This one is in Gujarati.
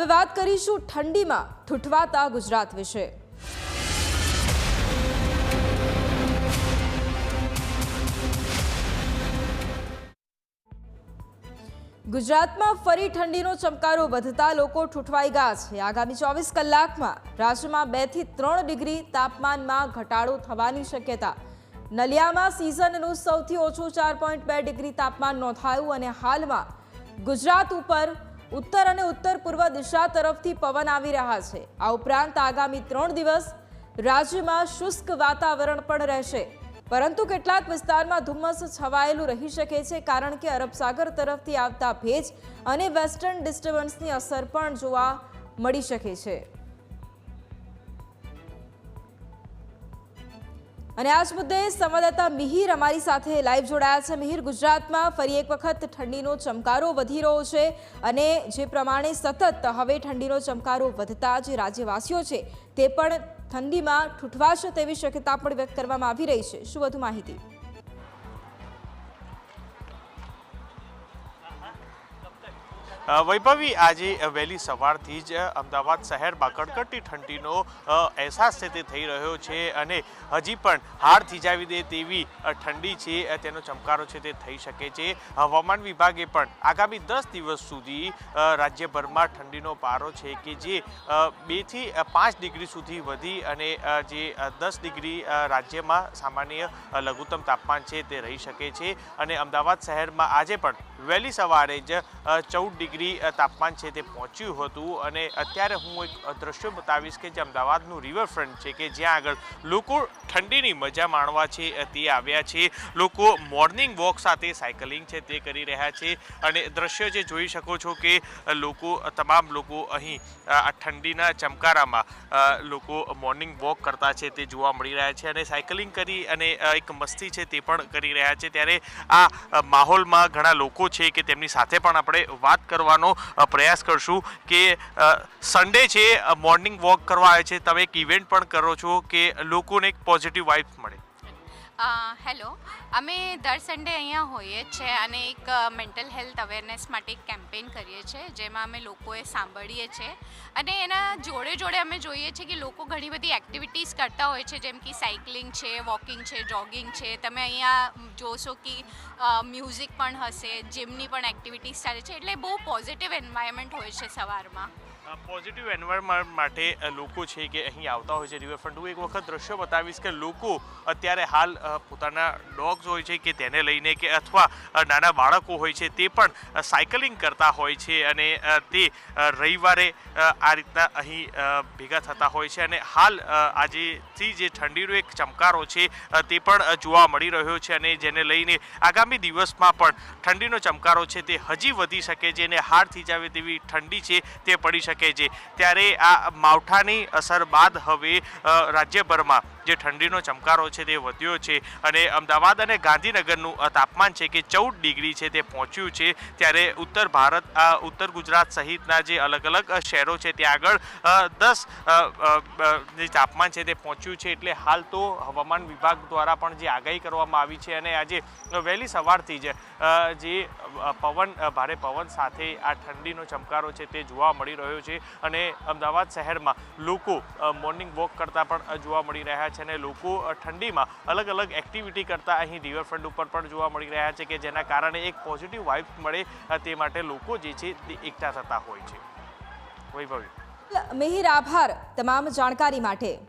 હવે વાત કરીશું ઠંડીમાં ઠૂઠવાતા ગુજરાત વિશે. ગુજરાતમાં ફરી ઠંડીનો ચમકારો વધતા લોકો ઠૂઠવાઈ ગયા છે. આગામી ચોવીસ કલાકમાં રાજ્યમાં બેથી ત્રણ ડિગ્રી તાપમાનમાં ઘટાડો થવાની શક્યતા. નલિયામાં સિઝનનું સૌથી ઓછું ચાર પોઈન્ટ બે ડિગ્રી તાપમાન નોંધાયું અને હાલમાં ગુજરાત ઉપર ઉત્તર અને ઉત્તર પૂર્વ દિશા તરફથી પવન આવી રહ્યા છે. આ ઉપરાંત આગામી ત્રણ દિવસ રાજ્યમાં શુષ્ક વાતાવરણ પણ રહેશે. પરંતુ કેટલાક વિસ્તારમાં ધુમ્મસ છવાયેલું રહી શકે છે, કારણ કે અરબ સાગર તરફથી આવતા ભેજ અને વેસ્ટર્ન ડિસ્ટર્બન્સની અસર પણ જોવા મળી શકે છે. અને આ જ મુદ્દે સંવાદદાતા મિહિર અમારી સાથે લાઈવ જોડાયા છે. મિહિર, ગુજરાતમાં ફરી એક વખત ઠંડીનો ચમકારો વધી રહ્યો છે અને જે પ્રમાણે સતત હવે ઠંડીનો ચમકારો વધતા જે રાજ્યવાસીઓ છે તે પણ ઠંડીમાં ઠૂઠવાશે તેવી શક્યતા પણ વ્યક્ત કરવામાં આવી રહી છે. શું વધુ માહિતી? વૈભવી, આજે વહેલી સવારથી જ અમદાવાદ શહેરમાં કડકડતી ઠંડીનો અહેસાસ છે તે થઈ રહ્યો છે અને હજી પણ હાડ થીજાવી દે તેવી ઠંડી છે તેનો ચમકારો છે તે થઈ શકે છે. હવામાન વિભાગે પણ આગામી દસ દિવસ સુધી રાજ્યભરમાં ઠંડીનો પારો છે કે જે બેથી પાંચ ડિગ્રી સુધી વધી અને જે દસ ડિગ્રી રાજ્યમાં સામાન્ય લઘુત્તમ તાપમાન છે તે રહી શકે છે. અને અમદાવાદ શહેરમાં આજે પણ વહેલી સવારે જ ચૌદ ડિગ્રી અ, તાપમાન છે તે પહોંચ્યું હતું અને અત્યારે હું એક દ્રશ્ય બતાવીશ કે જે અમદાવાદનું રિવરફ્રન્ટ છે કે જ્યાં આગળ લોકો ઠંડીની મજા માણવા છે તે આવ્યા છે. લોકો મોર્નિંગ વોક સાથે સાયકલિંગ છે તે કરી રહ્યા છે અને દ્રશ્ય જે જોઈ શકો છો કે લોકો તમામ લોકો અહીં આ ઠંડીના ચમકારામાં લોકો મોર્નિંગ વોક કરતા છે તે જોવા મળી રહ્યા છે અને સાયકલિંગ કરી અને એક મસ્તી છે તે પણ કરી રહ્યા છે. ત્યારે આ માહોલમાં ઘણા લોકો છે કે તેમની સાથે પણ આપણે વાત કરવાનો પ્રયાસ કરશું કે સન્ડે છે મોર્નિંગ વોક કરવા આવે છે. તમે એક ઇવેન્ટ પણ કરો છો કે લોકોને એક પોઝિટિવ વાઇબ્સ મળે. હેલો. અમે દર સન્ડે અહીંયા હોઈએ જ છે અને એક મેન્ટલ હેલ્થ અવેરનેસ માટે એક કેમ્પેન કરીએ છીએ, જેમાં અમે લોકોએ સાંભળીએ છીએ અને એના જોડે જોડે અમે જોઈએ છીએ કે લોકો ઘણી બધી એક્ટિવિટીઝ કરતા હોય છે, જેમ કે સાયકલિંગ છે વોકિંગ છે જોગિંગ છે. તમે અહીંયા જોશો કે મ્યુઝિક પણ હશે જીમની પણ એક્ટિવિટીઝ ચાલે છે. એટલે બહુ પોઝિટિવ એન્વાયરમેન્ટ હોય છે સવારમાં. પોઝિટિવ એન્વાયરમેન્ટ માટે લોકો છે કે અહીં આવતા હોય છે રિવરફ્રન્ટ હું એક વખત દ્રશ્ય બતાવીશ કે લોકો અત્યારે હાલ પોતાના ડોગ્સ હોય છે કે તેને લઈને કે અથવા નાના બાળકો હોય છે તે પણ સાયકલિંગ કરતા હોય છે અને તે રવિવારે આ રીતના અહીં ભેગા થતા હોય છે અને હાલ આજેથી જે ઠંડીનો એક ચમકારો છે તે પણ જોવા મળી રહ્યો છે અને જેને લઈને આગામી દિવસમાં પણ ઠંડીનો ચમકારો છે તે હજી વધી શકે છે અને હાડ થીજાવે તેવી ઠંડી છે તે પડી શકે છે. ત્યારે આ માવઠાની અસર બાદ હવે રાજ્યભરમાં જે ઠંડીનો ચમકારો છે તે વધ્યો છે અને અમદાવાદ અને ગાંધીનગરનું તાપમાન છે કે ચૌદ ડિગ્રી છે તે પહોંચ્યું છે. ત્યારે ઉત્તર ભારત ઉત્તર ગુજરાત સહિતના જે અલગ અલગ શહેરો છે ત્યાં આગળ દસ જે તાપમાન છે તે પહોંચ્યું છે. એટલે હાલ તો હવામાન વિભાગ દ્વારા પણ જે આગાહી કરવામાં આવી છે અને આજે વહેલી સવારથી જ જે પવન ભારે પવન સાથે આ ઠંડીનો ચમકારો છે તે જોવા મળી રહ્યો છે. અને અમદાવાદ શહેરમાં લોકો મોર્નિંગ વોક કરતા પણ જોવા મળી રહ્યા છે અને લોકો ઠંડીમાં અલગ અલગ એક્ટિવિટી કરતા અહીં રિવરફ્રન્ટ ઉપર પણ જોવા મળી રહ્યા છે કે જેના કારણે એક પોઝિટિવ વાઇબ મળે તે માટે લોકો જે છે તે એકઠા થતા હોય છે. વૈભવી. મિહિર, આભાર તમામ જાણકારી માટે.